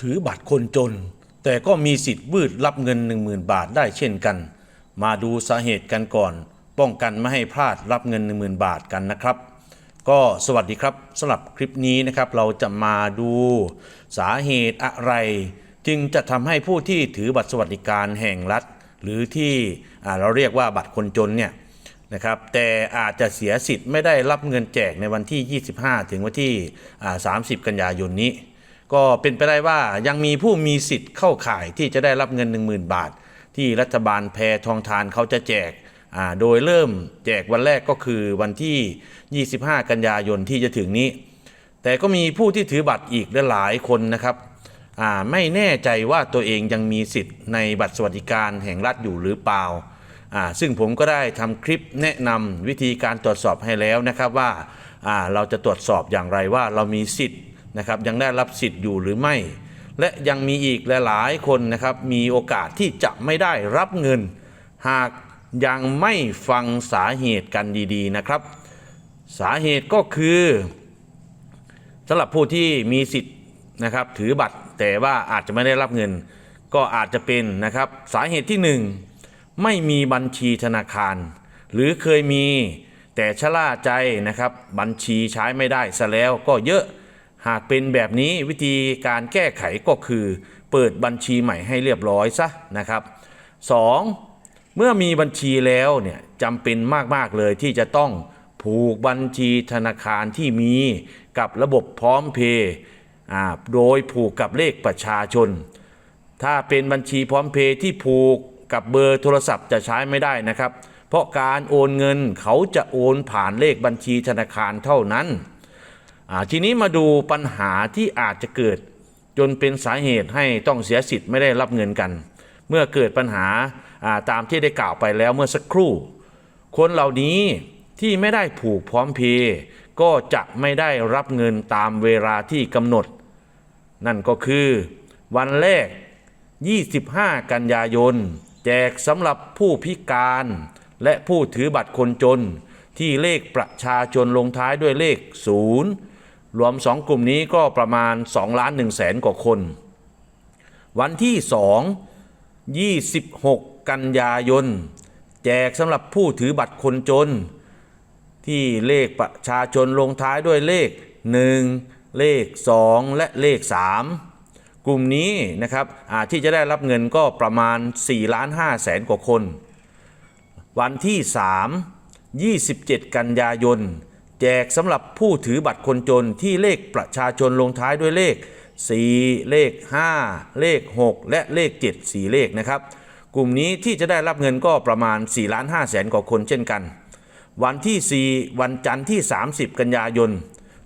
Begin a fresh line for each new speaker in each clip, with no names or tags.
ถือบัตรคนจน แต่ก็มีสิทธิ์วืดรับเงิน 10,000 บาทได้เช่นกัน มาดูสาเหตุกันก่อน ป้องกันไม่ให้พลาดรับเงิน 10,000 บาทกันนะครับ ก็สวัสดีครับสำหรับคลิปนี้นะครับเราจะมาดูสาเหตุอะไร จึงจะทำให้ผู้ที่ถือบัตรสวัสดิการแห่งรัฐ หรือที่เราเรียกว่าบัตรคนจนเนี่ยนะครับแต่อาจจะเสียสิทธิ์ไม่ได้รับเงินแจกในวันที่ 25 ถึงวันที่ 30 กันยายนนี้ ก็เป็นไปได้ว่ายังมีผู้มีสิทธิ์เข้าข่ายที่จะได้รับเงิน 10,000 บาท ที่รัฐบาลแพทองทานเขาจะแจกโดยเริ่มแจกวันแรกก็คือวันที่ 25 กันยายนที่จะถึงนี้ แต่ก็มีผู้ที่ถือบัตรอีกหลายคนนะครับไม่แน่ใจว่าตัวเองยังมีสิทธิ์ในบัตรสวัสดิการแห่งรัฐอยู่หรือเปล่า ซึ่งผมก็ได้ทำคลิปแนะนำวิธีการตรวจสอบให้แล้วนะครับว่าอ่าเราจะตรวจสอบอย่างไรว่าเรามีสิทธิ์ นะครับยังได้รับสิทธิ์อยู่หรือไม่ และยังมีอีกหลายๆคนนะครับมีโอกาสที่จะไม่ได้รับเงิน หากยังไม่ฟังสาเหตุกันดีๆนะครับ สาเหตุก็คือสำหรับผู้ที่มีสิทธิ์นะครับถือบัตรแต่ว่าอาจจะไม่ได้รับเงิน ก็อาจจะเป็นนะครับสาเหตุที่หนึ่งไม่มีบัญชีธนาคาร หรือเคยมีแต่ชะล่าใจนะครับบัญชีใช้ไม่ได้ซะแล้วก็เยอะ หากเป็นแบบนี้วิธีการแก้ไขก็คือ เปิดบัญชีใหม่ให้เรียบร้อยซะนะครับ 2. เมื่อมีบัญชีแล้วเนี่ยจำเป็นมากๆเลยที่จะต้องผูกบัญชีธนาคารที่มีกับระบบพร้อมเพย์โดยผูกกับเลขประชาชน ถ้าเป็นบัญชีพร้อมเพย์ที่ผูกกับเบอร์โทรศัพท์จะใช้ไม่ได้นะครับ เพราะการโอนเงินเขาจะโอนผ่านเลขบัญชีธนาคารเท่านั้น ทีนี้มาดูปัญหาที่อาจจะเกิด จนเป็นสาเหตุให้ต้องเสียสิทธิ์ไม่ได้รับเงินกัน เมื่อเกิดปัญหาตามที่ได้กล่าวไปแล้วเมื่อสักครู่ คนเหล่านี้ที่ไม่ได้ผูกพร้อมเพย์ก็จะไม่ได้รับเงินตามเวลาที่กำหนด นั่นก็คือวันแรก 25 กันยายน แจกสำหรับผู้พิการและผู้ถือบัตรคนจนที่เลขประชาชนลงท้ายด้วยเลข 0 รวม 2 กลุ่มนี้ก็ประมาณ2ล้าน1แสนกว่าคน วันที่ 2 26 กันยายน แจกสำหรับผู้ถือบัตรคนจน ที่เลขประชาชนลงท้ายด้วยเลข 1 เลข 2 และเลข 3 กลุ่มนี้นะครับอาที่จะได้รับเงินก็ประมาณ4ล้าน5แสนกว่าคน วันที่ 3 27 กันยายน แจกสำหรับผู้ถือบัตรคนจนที่เลขประชาชนลงท้ายด้วยเลข 4 เลข 5 เลข 6 และเลข 7 4 เลขนะครับ กลุ่มนี้ที่จะได้รับเงินก็ประมาณ4ล้าน5แสนกว่าคนเช่นกัน วันที่ 4 วันจันทร์ที่ 30 กันยายน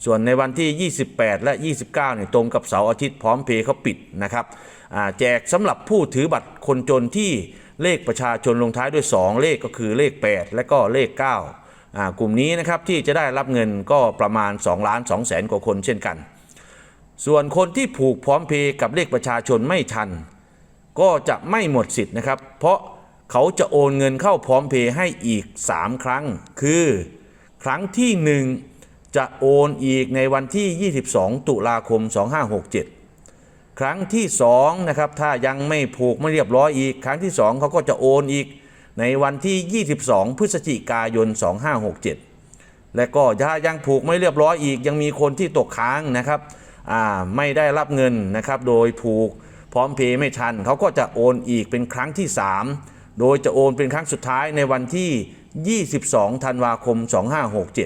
ส่วนในวันที่ 28 และ 29เนี่ยตรงกับเสาร์อาทิตย์พร้อมเพย์เขาปิดนะครับแจกสำหรับผู้ถือบัตรคนจนที่เลขประชาชนลงท้ายด้วย 2 เลขก็คือเลข 8 และก็เลข 9 กลุ่มนี้นะครับที่จะได้รับเงินก็ประมาณ2ล้าน2แสนกว่าคนเช่นกัน ส่วนคนที่ผูกพร้อมเพย์กับเลขประชาชนไม่ทัน ก็จะไม่หมดสิทธิ์นะครับ เพราะเขาจะโอนเงินเข้าพร้อมเพย์ให้อีก 3 ครั้ง คือครั้งทีหนึ่1 จะโอนอีกในวันที่ 22 ตุลาคม 2567 ครั้งที่2นะครับถ้ายังไม่ผูกไม่เรียบร้อยอีก ครั้งที่ 2เขาก็จะโอนอีก ในวันที่ 22 พฤศจิกายน 2567 และก็ถ้ายังผูกไม่เรียบร้อยอีก ยังมีคนที่ตกค้างนะครับไม่ได้รับเงินนะครับ โดยผูกพร้อมเพย์ไม่ทัน เขาก็จะโอนอีกเป็นครั้งที่ 3 โดยจะโอนเป็นครั้งสุดท้ายในวันที่ 22 ธันวาคม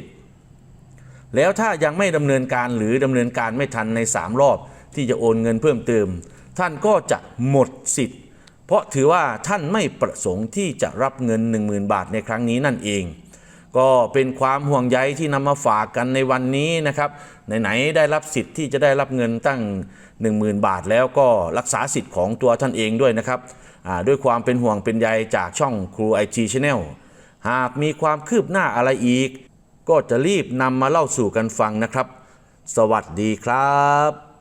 2567 แล้วถ้ายังไม่ดำเนินการหรือดำเนินการไม่ทันใน 3 รอบที่จะโอนเงินเพิ่มเติม ท่านก็จะหมดสิทธิ์ เพราะถือว่าท่านไม่ประสงค์ที่จะรับเงิน 10,000 บาทในครั้งนี้นั่นเอง ก็เป็นความห่วงใยที่นำมาฝากกันในวันนี้นะครับไหนๆได้รับสิทธิ์ที่จะได้รับเงินตั้ง 10,000 บาท แล้วก็รักษาสิทธิ์ของตัวท่านเองด้วยนะครับด้วยความเป็นห่วงเป็นใยจากช่องครูไอทีชแนลหากมีความคืบหน้าอะไรอีก ก็จะรีบนำมาเล่าสู่กันฟังนะครับ สวัสดีครับ